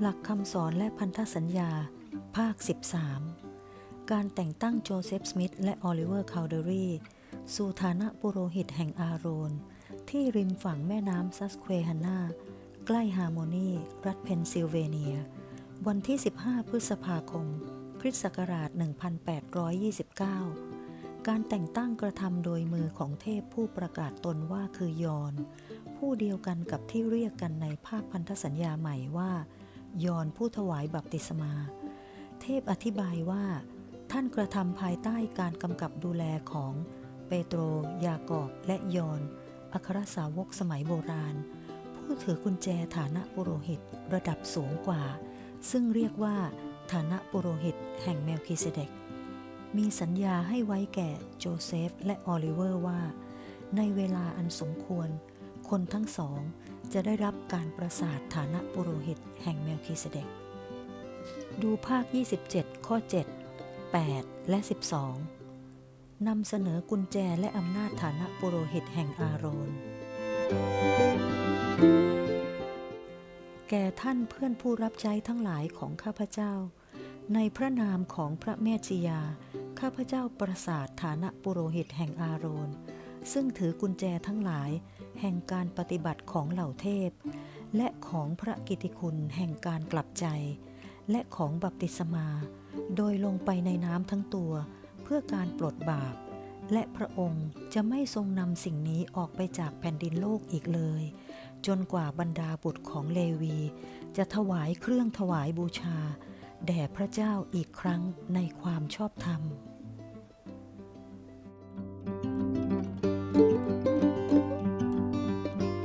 หลักคำสอนและพันธสัญญา ภาค 13 การแต่งตั้งโจเซฟสมิธและออลิเวอร์คาวเดอรีสู่ฐานะปุโรหิตแห่งอาโรน ที่ริมฝั่งแม่น้ำซัสเควฮันนาใกล้ฮาร์โมนี รัฐเพนซิลเวเนีย วันที่ 15 พฤษภาคม คริสต์ศักราช 1829 การแต่งตั้งกระทำโดยมือของเทพผู้ประกาศตนว่าคือยอน ผู้เดียวกันกับที่เรียกกันในภาคพันธสัญญาใหม่ว่า ยอนผู้ถวายบัพติศมา เทพอธิบายว่า ท่านกระทำภายใต้การกำกับดูแลของเปโตร ยากอบ และยอนอัครสาวกสมัยโบราณ ผู้ถือกุญแจฐานะปุโรหิตระดับสูงกว่า ซึ่งเรียกว่า ฐานะปุโรหิตแห่งเมลคิเซเดก มีสัญญาให้ไว้แก่โจเซฟและออลิเวอร์ว่า ในเวลาอันสมควร คนทั้งสองจะได้รับการประสาทฐานะปุโรหิตแห่งเมลคิเซเดก ดูภาค 27 ข้อ 7 8 และ 12 นำเสนอกุญแจและอำนาจฐานะปุโรหิตแห่งอาโรน แก่ท่านเพื่อนผู้รับใช้ทั้งหลายของข้าพเจ้า ในพระนามของพระแม่จิยา ข้าพเจ้าประสาทฐานะปุโรหิตแห่งอาโรนซึ่งถือกุญแจทั้งหลาย แห่งการปฏิบัติของเหล่าเทพ และของพระกิตติคุณแห่งการกลับใจ และของบัพติศมา โดยลงไปในน้ำทั้งตัว เพื่อการปลดบาป และพระองค์จะไม่ทรงนำสิ่งนี้ออกไปจากแผ่นดินโลกอีกเลย จนกว่าบรรดาบุตรของเลวี จะถวายเครื่องถวายบูชา แด่พระเจ้าอีกครั้งในความชอบธรรม